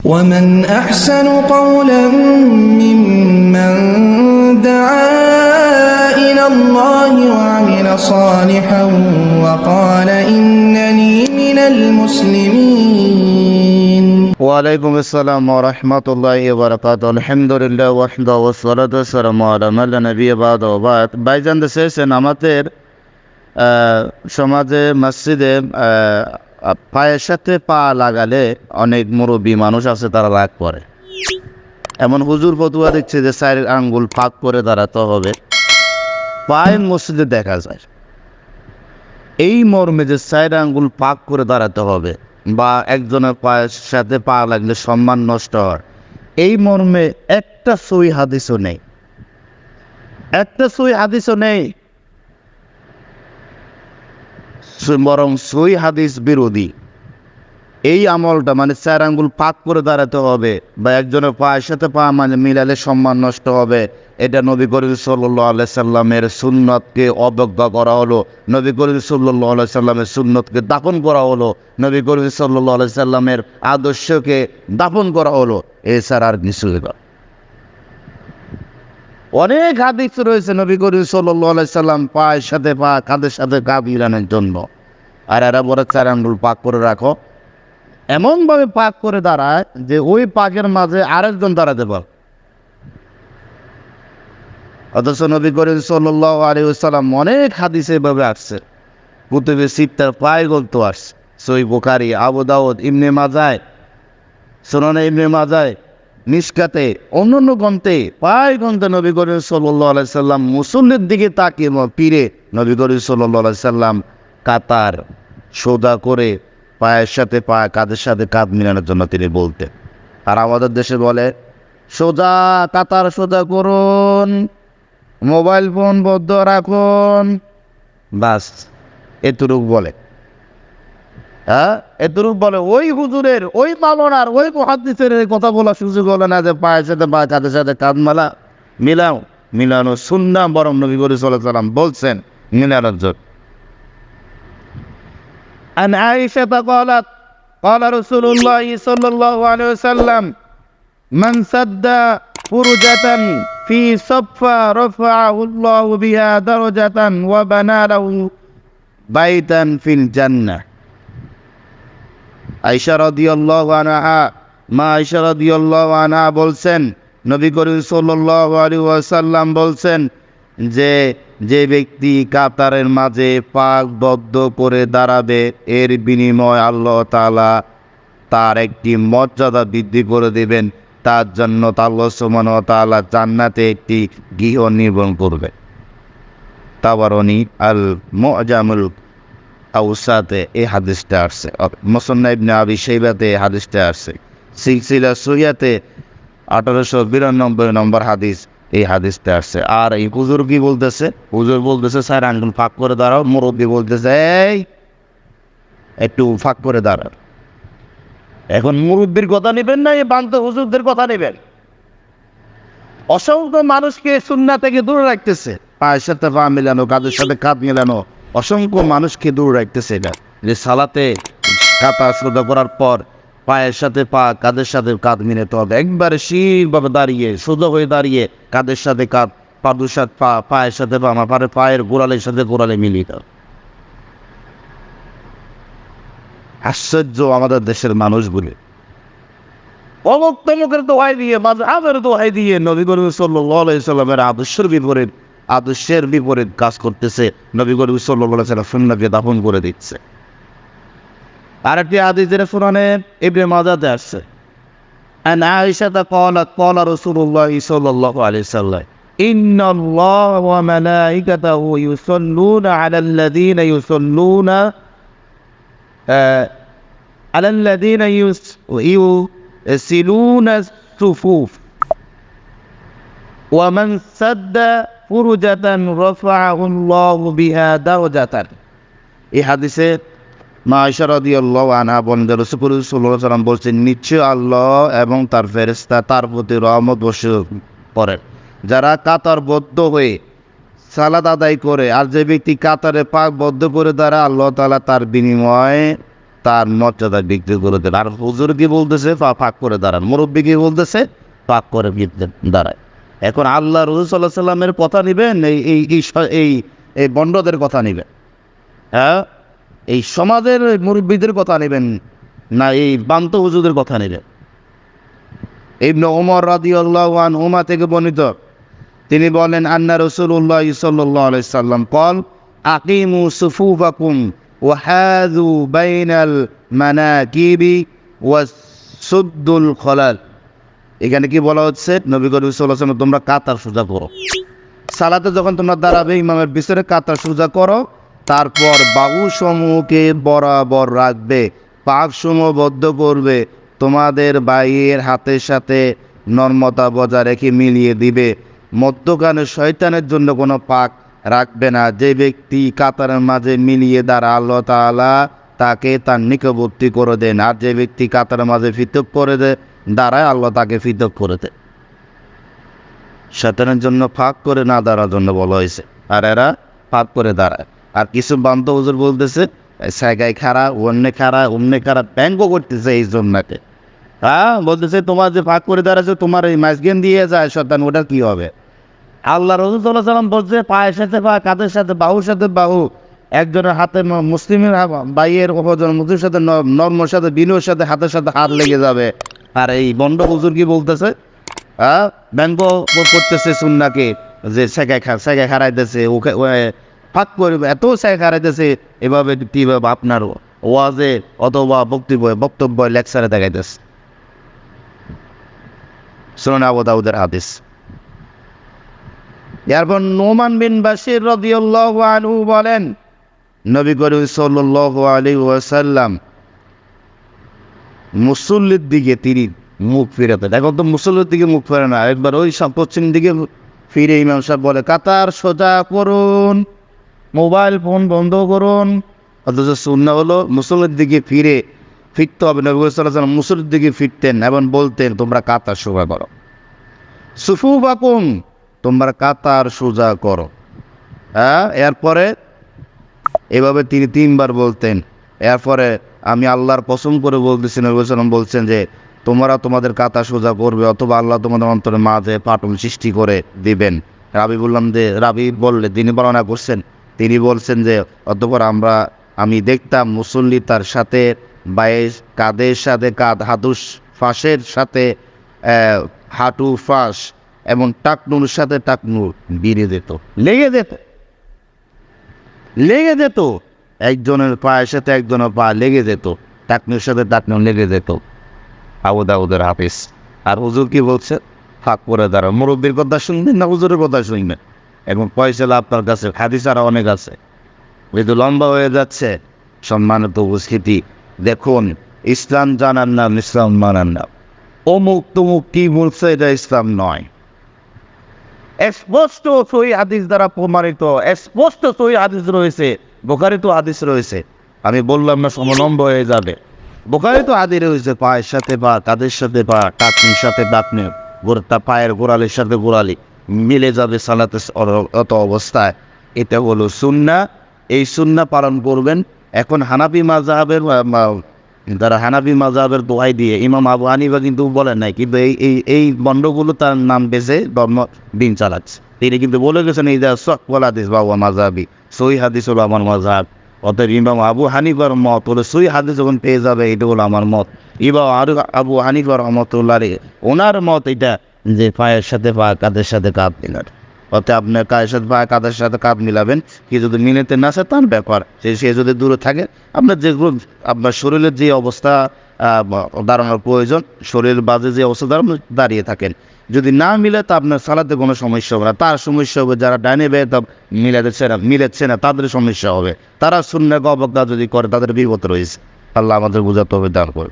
ومن أحسن قولا ممن دعا إلى الله وعمل صالحا وقال إنني من المسلمين ওয়ালাইকুম আসসালাম ওরহমতুল্লাহ বরকাত আলহামদুলিল্লাহ ওয়াহদা ওসলাত ওসালাম আলামাল্লা নবী বাদ ওবাদ বাইজান দেশেছেন আমাদের আহ, সমাজে মসজিদে আহ, পায়ের সাথে পা লাগালে অনেক মুরব্বী মানুষ আছে, তারা রাগ করে। এমন হুজুর ফতুয়া দেখছে যে চার আঙ্গুল ফাঁক করে দাঁড়াতে হবে পায়ের মসজিদে দেখা যায়। এই মর্মে যে চার আঙ্গুল পাক করে দাঁড়াতে হবে বা একজনের পায়ের সাথে পা লাগলে সম্মান নষ্ট হয়, এই মর্মে একটা সই হাদিসও নেই। একটা সই হাদিসও নেই বরং সই হাদিস বিরোধী। এই আমলটা মানে চার আঙ্গুল পাক করে দাঁড়াতে হবে বা একজনের পায়ের সাথে পা মানে মিলালে সম্মান নষ্ট হবে। এটা নবী করিম সাল্লাহ আলাই সাল্লামের সুন্নতকে অবজ্ঞা করা হলো। নবী করিম সাল্লাহ আলাই সাল্লামের সুন্নতকে দাপন করা হলো। নবী করিম সাল্লাহ আলাই সাল্লামের আদর্শকে দাপন করা হলো। এছাড়া আর কিছু না। অনেক হাদিস রয়েছে নবী করিম আলাই সাল্লাম পায়ের সাথে পা, কাঁধের সাথে কাঁধ মিলানোর জন্য। আর এরা বলে, চার আঙ্গুল পাক করে রাখো। এমনভাবে পাক করে দাঁড়ায় যে ওই পাকের মাঝে আরেকজন দাঁড়াতে পার। অথচ নবী করিম সাল্লাহ আলী সাল্লাম অনেক হাদিসে এভাবে আসছে। কুতুবে সিত্তার পায়ে গল্প আসছে। সই বোকারি আবু দাউদ ইমনে মাজায় সোনানে ইমনে মাজায় নিষ্কাতে অন্যান্য গ্রন্থে পায় গ্রন্থে নবী করিম সাল্লাহ আলাই সাল্লাম মুসল্লির দিকে তাকিয়ে পিড়ে নবী করিম সাল্লাহ সাল্লাম কাতার সোদা করে পায়ের সাথে পা, কাঁধের সাথে কাঁধ মিলানোর জন্য তিনি বলতেন। আর আমাদের দেশে বলে, সোজা কাতার সোজা করুন, মোবাইল ফোন বদ্ধ রাখুন। বাস, এতটুক বলে। হ্যাঁ এতটুক বলে ওই হুজুরের ওই মামনার ওই মহাদিসের এই কথা বলা সুযোগ হলো না যে পায়ের সাথে পা কাঁধের সাথে কাঁধ মালা মিলাও মিলানো সুন্না বরং নবী করি সাল্লাম বলছেন মিলানোর জন্য عن عائشة قالت قال رسول الله صلى الله عليه وسلم من سد فرجة في صفا رفعه الله بها درجة وبنى له بيتا في الجنة আইসা রাদিয়াল্লাহু আনহা, মা আইসা রাদিয়াল্লাহু আনহা বলছেন, নবী করিম আলাইহি ওয়াসাল্লাম বলছেন যে যে ব্যক্তি কাতারের মাঝে পাকবদ্ধ করে দাঁড়াবে, এর বিনিময় আল্লাহ তাআলা তার একটি মর্যাদা বৃদ্ধি করে দেবেন। তার জন্য আল্লাহ ওয়া তাআলা জান্নাতে একটি গৃহ নির্মাণ করবে তাবারনি আল মুআজামুল আউসাতে এই হাদিসটা আসছে। মোসন্না ইবনে আবি সেইবাতে এই হাদিসটা আসছে। সিলসিলা সহিয়াতে আঠারোশো বিরানব্বই নম্বর হাদিস এই হাদিসটা আসছে। আর এই হুজুর কি বলতেছে? হুজুর বলতেছে, স্যার, আঙ্গুল ফাঁক করে দাঁড়াও। মুরব্বী বলতেছে, এই, একটু ফাঁক করে দাঁড়াও এখন মুরব্বীর কথা নেবেন না, এই বান্ত হুজুরদের কথা নেবেন। অসংখ্য মানুষকে সুন্না থেকে দূরে রাখতেছে। পায়ের সাথে পা মেলানো, কাঁধের সাথে কাঁধ মেলানো অসংখ্য মানুষকে দূরে রাখতেছে এটা। যে সালাতে কাতা শ্রদ্ধা করার পর পায়ের সাথে পা, কাঁধের সাথে কাঁধ মিলাতে হবে। একবারে শিরভাবে দাঁড়িয়ে, সোজা হয়ে দাঁড়িয়ে কাঁধের সাথে কাঁধ, পাদুর সাথে পা, পায়ের সাথে পা, আমার পারে পায়ের গোড়ালের সাথে গোড়ালে মিলিয়ে দাও। আশ্চর্য আমাদের দেশের মানুষ মানুষগুলি। অমুক তমুকের দোহাই দিয়ে মাঝে মাঝহাবের দোহাই দিয়ে সাল্লাহ সাল্লামের আদর্শের বিপরীত আদর্শের বিপরীত কাজ করতেছে নবী করিম সাল্লাহ সাল্লাম সুন্নাকে দাফন করে দিচ্ছে আর একটি আদি যেটা শুনানে ইবনে মাজাতে আসছে أن عائشة قالت قال رسول الله صلى الله عليه وسلم إن الله وملائكته يصلون على الذين يصلون آه على الذين يس- يسلون الصفوف ومن سد ফুরুজাতান রফাহুল্লাহ বিহা দাওজাতান। এই হাদিসে মা ইশারদি আল্লাহ আনহা বন্ধ রসুকুল সাল্লাহ সাল্লাম বলছেন, নিশ্চয় আল্লাহ এবং তার ফেরেস্তা তার প্রতি রহমত বসে করেন যারা কাতার বদ্ধ হয়ে সালাদ আদায় করে আর যে ব্যক্তি কাতারে পাক বদ্ধ করে দ্বারা আল্লাহ তালা তার বিনিময়ে তার মর্যাদা বিক্রি করে দেন। আর হুজুর কি বলতেছে? পাক করে দাঁড়ান। মুরব্বী কি বলতেছে? পাক করে দাঁড়ায়। এখন আল্লাহ রসুল সাল্লামের কথা নেবেন, এই এই এই এই এই বন্ডদের কথা নেবেন। হ্যাঁ? এই সমাজের মুরব্বীদের কথা নেবেন না, এই বান্ত হুজুদের কথা নেবেন। ইবনে ওমর রাদি আল্লাহ আন ওমা থেকে বর্ণিত, তিনি বলেন, আন্না রসুল্লাহ সাল্লাহ সাল্লাম কল আকিমু সুফুফাকুম ও হাদু বাইনাল ওয়া সুদ্দুল খলাল। এখানে কি বলা হচ্ছে? নবী করিম সাল্লাহ তোমরা কাতার সোজা করো। সালাতে যখন তোমরা দাঁড়াবে, ইমামের পিছনে কাতার সোজা করো, তারপর বাহু সমূহকে বরাবর রাখবে পাক সমূহ বদ্ধ করবে, তোমাদের বাইয়ের হাতের সাথে নর্মতা বজায় রেখে মিলিয়ে দিবে। মধ্যখানে শয়তানের জন্য কোনো পাক রাখবে না। যে ব্যক্তি কাতারের মাঝে মিলিয়ে দাঁড়া আল্লাহ তাআলা তাকে তার নিকটবর্তী করে দেন। আর যে ব্যক্তি কাতারের মাঝে ফিতক করে দেয় দাঁড়ায় আল্লাহ তাকে ফিতক করে দেয় শয়তানের জন্য ফাঁক করে না দাঁড়ার জন্য বলা হয়েছে। আর এরা ফাঁক করে দাঁড়ায়। আর কিছু বান্ধব হুজুর বলতেছে সাইগায় খাড়া, অন্য খাড়া অন্য খাড়া, ব্যঙ্গ করতেছে এই জন্যকে। হ্যাঁ বলতেছে, তোমার যে ফাঁক করে দাঁড়াচ্ছে তোমার এই মাঝগেন দিয়ে যায় শয়তান, ওটা কি হবে? আল্লাহ রসুল্লাহ সাল্লাম বলছে, পায়ের সাথে পা কাদের সাথে, বাহুর সাথে বাহু, একজনের হাতে মুসলিমের বাইয়ের অপরজন মুসলিমের সাথে নর্মর সাথে বিনুর সাথে, হাতের সাথে হাত লেগে যাবে। আর এই বন্ড হুজুর কি বলতেছে? হ্যাঁ ব্যঙ্গ করতেছে সুন্নাকে, যে খা হারাইতেছে ওকে ফাঁক এত সেগায় হারাইতেছে এভাবে কীভাবে আপনার ওয়াজে অথবা বক্তব্য বক্তব্য লেকচারে দেখাইতেছে। শুনুন আবু দাউদের হাদিস। এরপর নোমান বিন বাশির রাদিয়াল্লাহু আনহু বলেন, নবী করিম সাল্লাল্লাহু আলাইহি ওয়াসাল্লাম মুসল্লির দিকে তিনি মুখ ফিরাতেন এখন তো মুসল্লির দিকে মুখ ফেরে না। একবার ওই পশ্চিম দিকে ফিরে ইমাম সাহেব বলে, কাতার সোজা করুন, মোবাইল ফোন বন্ধ করুন। অথচ শূন্য হলো মুসল্লির দিকে ফিরে ফিরতে হবে। নবী মুসল্লির দিকে ফিরতেন এবং বলতেন, তোমরা কাতার সোজা করো। সুফু বাকুম তোমরা কাতার সোজা করো। হ্যাঁ এরপরে এভাবে তিনি তিনবার বলতেন। এরপরে আমি আল্লাহর কসম করে বলতেছি, নবী সাল্লাম বলছেন যে, তোমরা তোমাদের কাতা সোজা করবে অথবা আল্লাহ তোমাদের অন্তরে মাঝে পাটন সৃষ্টি করে দিবেন। রাবি বললাম যে, রাবি বললে তিনি বর্ণনা করছেন। তিনি বলছেন যে, অতপর আমরা, আমি দেখতাম মুসল্লি তার সাথে বায়েস কাঁধের সাথে কাঁধ হাতুস ফাঁসের সাথে হাঁটু ফাঁস, এবং টাকনুর সাথে টাকনুর বিড়ে যেত লেগে যেত। লেগে যেত। একজনের পায়ের সাথে একজনের পা লেগে যেত, টাকনুর সাথে টাকনুর লেগে যেত। আবু দাউদের হাফিস আর হুজুর কি বলছে? ফাঁক করে দাঁড়া মুরব্বীর কথা শুনবেন না হুজুরের কথা শুনবেন? এবং পয়সা আপনার কাছে, হাদিস আরও অনেক আছে। যেহেতু লম্বা হয়ে যাচ্ছে সম্মানিত উপস্থিতি। দেখুন, ইসলাম জানার নাম, ইসলাম মানার নাম। অমুক তমুক কি বলছে, এটা ইসলাম নয়। স্পষ্ট সই হাদিস দ্বারা প্রমাণিত, স্পষ্ট সই হাদিস রয়েছে। বোকারি তো হাদিস রয়েছে। আমি বললাম না সমলম্ব হয়ে যাবে। বোকারে তো হাদিস রয়েছে পায়ের সাথে পা কাদের সাথে পা টাকনির সাথে টাকনি গোড়া পায়ের গোড়ালির সাথে গোড়ালি মিলে যাবে সালাতে অত অবস্থায়। এটা হলো সুন্না। এই সুন্না পালন করবেন। এখন হানাফি মাজাহাবের আহ, মা- তারা হানাফি মাজাবের দোহাই দিয়ে ইমাম আবু হানিফা কিন্তু বলেন নাই কিন্তু এই এই এই বন্ডগুলো তার নাম বেছে দিন চালাচ্ছে। তিনি কিন্তু বলে গেছেন এই যে সকল হাদিস বাবা মাজাবি সই হাদিস হলো আমার মাজাব অতএব ইমাম আবু হানিফার মত হলো সই হাদিস যখন পেয়ে যাবে, এটা হলো আমার মত। ইমাম আরু আবু হানিফার রহমতুল্লাহ ওনার মত এটা যে পায়ের সাথে পা কাদের সাথে কাঁধ মিলার অতএব আপনার কায়ের সাথে পা কাদের সাথে কাপ মিলাবেন কি যদি মিলাতে না আসে তার ব্যাপার। সে সে যদি দূরে থাকে, আপনার যেগুলো আপনার শরীরের যে অবস্থা দাঁড়ানোর প্রয়োজন শরীরের বাজে যে অবস্থা দাঁড়িয়ে থাকেন। যদি না মিলে, তা আপনার সালাতে কোনো সমস্যা হবে না। তার সমস্যা হবে যারা ডাইনে বেয়ে তা মিলাতেছে না, মিলেছে না, তাদের সমস্যা হবে। তারা শূন্য অবজ্ঞা যদি করে, তাদের বিপদ রয়েছে। আল্লাহ আমাদের বোঝাতে হবে, দান করে